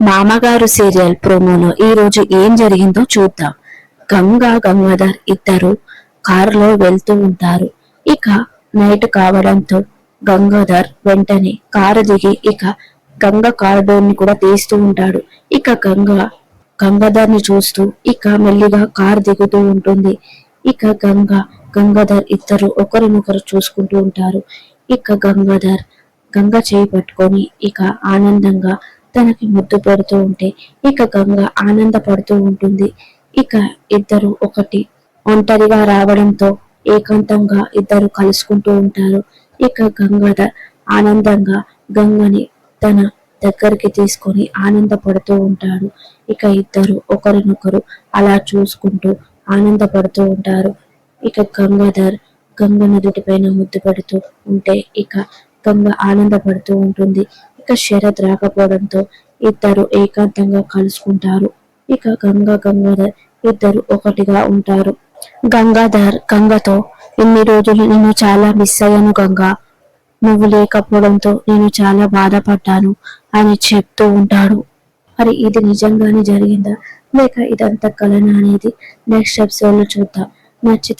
మామగారు సీరియల్ ప్రోమోలో ఈ రోజు ఏం జరిగిందో చూద్దాం. గంగా గంగాధర్ ఇద్దరు కారులో వెళ్తూ ఉంటారు. ఇక నైట్ కావడంతో గంగాధర్ వెంటనే కారు దిగి ఇక గంగ కారు డోర్ని కూడా తీస్తూ ఉంటాడు. ఇక గంగ గంగాధర్ని చూస్తూ ఇక మెల్లిగా కారు దిగుతూ ఉంటుంది. ఇక గంగ గంగాధర్ ఇద్దరు ఒకరినొకరు చూసుకుంటూ ఉంటారు. ఇక గంగాధర్ గంగ చేయి పట్టుకొని ఇక ఆనందంగా తనకి ముద్దు పెడుతూ ఉంటే ఇక గంగ ఆనందపడుతూ ఉంటుంది. ఇక ఇద్దరు ఒకటి ఒంటరిగా రావడంతో ఏకాంతంగా ఇద్దరు కలుసుకుంటూ ఉంటారు. ఇక గంగాధర్ ఆనందంగా గంగని తన దగ్గరికి తీసుకొని ఆనందపడుతూ ఉంటాడు ఇక ఇద్దరు ఒకరినొకరు అలా చూసుకుంటూ ఆనందపడుతూ ఉంటారు. ఇక గంగాధర్ గంగ నుదుటి పైన ముద్దు పెడుతూ ఉంటే ఇక గంగ ఆనందపడుతూ ఉంటుంది. ఇక శరత్ రాకపోవడంతో ఇద్దరు ఏకాంతంగా కలుసుకుంటారు. ఇక గంగా గంగాధర్ ఇద్దరు ఒకటిగా ఉంటారు. గంగాధర్ గంగతో ఇన్ని రోజులు నేను చాలా మిస్ అయ్యాను గంగా. నువ్వు లేకపోవడంతో నేను చాలా బాధపడ్డాను అని చెప్తూ ఉంటాడు. మరి ఇది నిజంగానే జరిగిందా? లేక ఇదంతా కలనా అనేది నెక్స్ట్ ఎపిసోడ్లో చూద్దాం. నచ్చితే